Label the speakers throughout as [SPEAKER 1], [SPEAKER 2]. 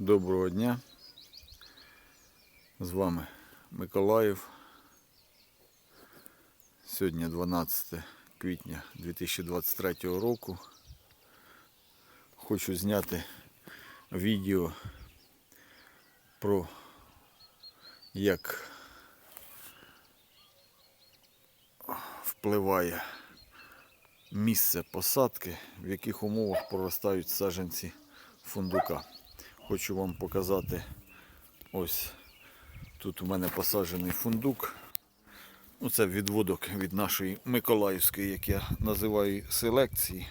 [SPEAKER 1] Доброго дня. З вами Миколаїв. Сьогодні 12 квітня 2023 року. Хочу зняти відео про як впливає місце посадки, в яких умовах проростають саджанці фундука. Хочу вам показати ось тут у мене посаджений фундук. Ну, це відводок від нашої Миколаївської, як я називаю селекції.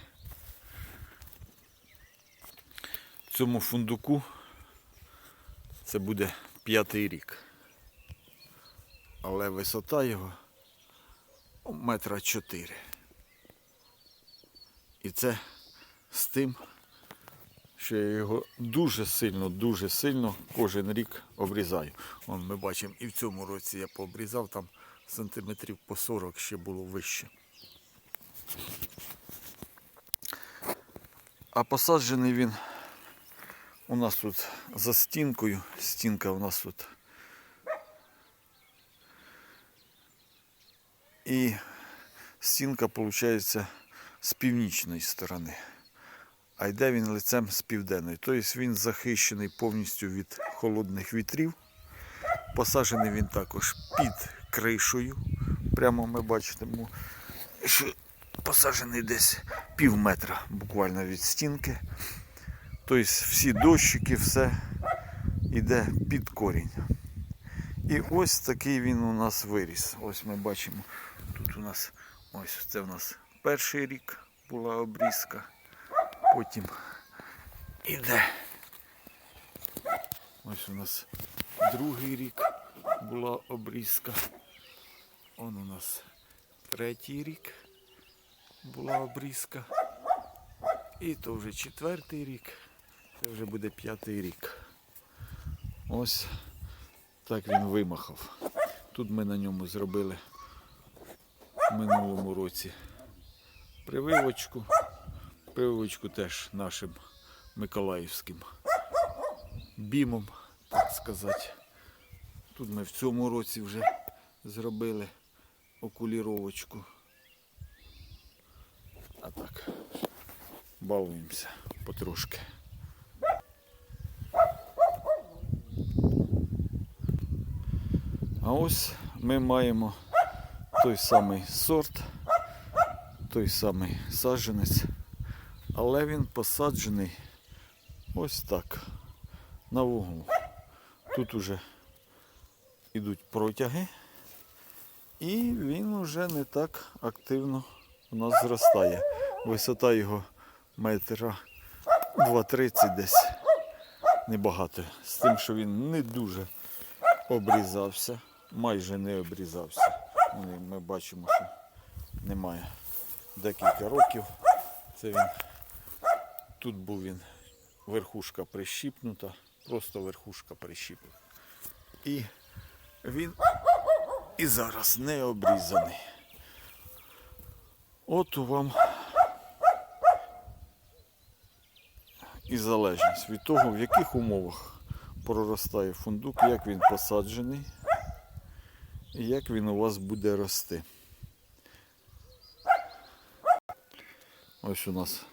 [SPEAKER 1] Цьому фундуку це буде п'ятий рік. Але висота його метра чотири. І це з тим, що я його дуже сильно, дуже сильно кожен рік обрізаю. Вон ми бачимо, і в цьому році я пообрізав, там сантиметрів по 40 ще було вище. А посаджений він у нас тут за стінкою. Стінка у нас тут. І стінка, виходить, з північної сторони. А йде він лицем з південної. Тобто він захищений повністю від холодних вітрів. Посаджений він також під кришею. Прямо ми бачимо, що посаджений десь пів метра буквально від стінки. Тобто всі дощики, все йде під корінь. І ось такий він у нас виріс. Ось ми бачимо, тут у нас ось це у нас перший рік була обрізка. Потім іде. Ось у нас другий рік була обрізка. Он у нас третій рік була обрізка. І то вже четвертий рік. Це вже буде п'ятий рік. Ось так він вимахав. Тут ми на ньому зробили в минулому році прививочку. Прививочку теж нашим миколаївським бімом, так сказати. Тут ми в цьому році вже зробили окуліровочку. А так, балуємося потрошки. А ось ми маємо той самий сорт, той самий саджанець, але він посаджений ось так, на вуглу. Тут уже йдуть протяги, і він уже не так активно у нас зростає. Висота його метра 2,30 десь небагато. З тим, що він не дуже обрізався, майже не обрізався. Ми бачимо, що немає декілька років. Це він тут був він верхушка прищіпнута, просто верхушка прищіплена. І він і зараз не обрізаний. От вам і залежність від того, в яких умовах проростає фундук, як він посаджений і як він у вас буде рости. Ось у нас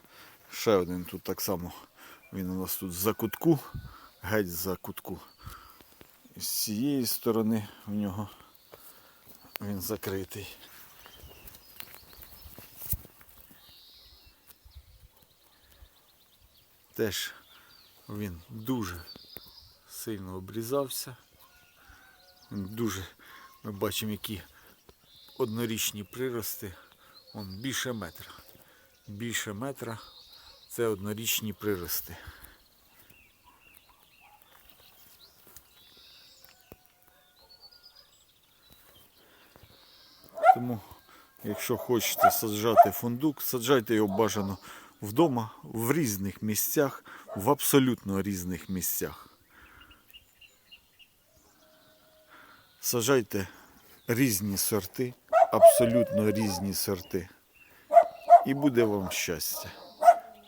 [SPEAKER 1] ще один тут так само. Він у нас тут за кутку, геть за кутку. І з цієї сторони в нього він закритий. Теж він дуже сильно обрізався. Дуже ми бачимо, які однорічні прирости. Он більше метра. Більше метра це однорічні прирости. Тому, якщо хочете саджати фундук, саджайте його бажано вдома, в різних місцях, в абсолютно різних місцях. Саджайте різні сорти, абсолютно різні сорти. І буде вам щастя.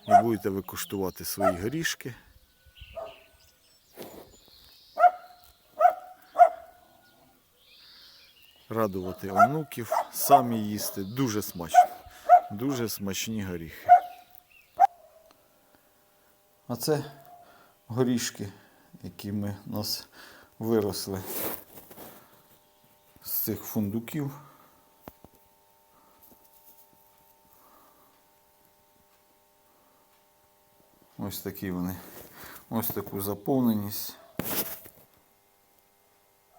[SPEAKER 1] І будете ви куштувати свої горішки. Радувати онуків, самі їсти дуже смачно, дуже смачні горіхи. А це горішки, які ми нас виросли з цих фундуків. Ось такі вони. Ось таку заповненість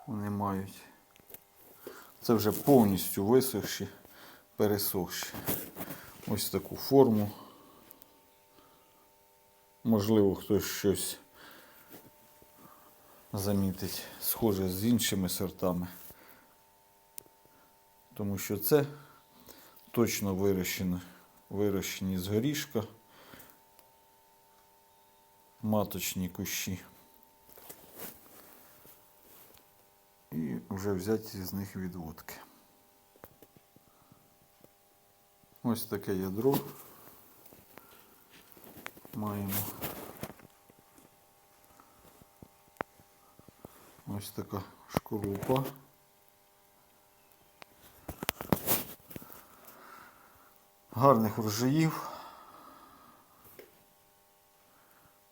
[SPEAKER 1] вони мають. Це вже повністю висохші, пересохші. Ось таку форму. Можливо, хтось щось замітить, схоже з іншими сортами. Тому що це точно вирощено, вирощені з горішка, маточні кущі. І вже взяті з них відводки. Ось таке ядро маємо. Ось така шкорлупа. Гарних врожаїв.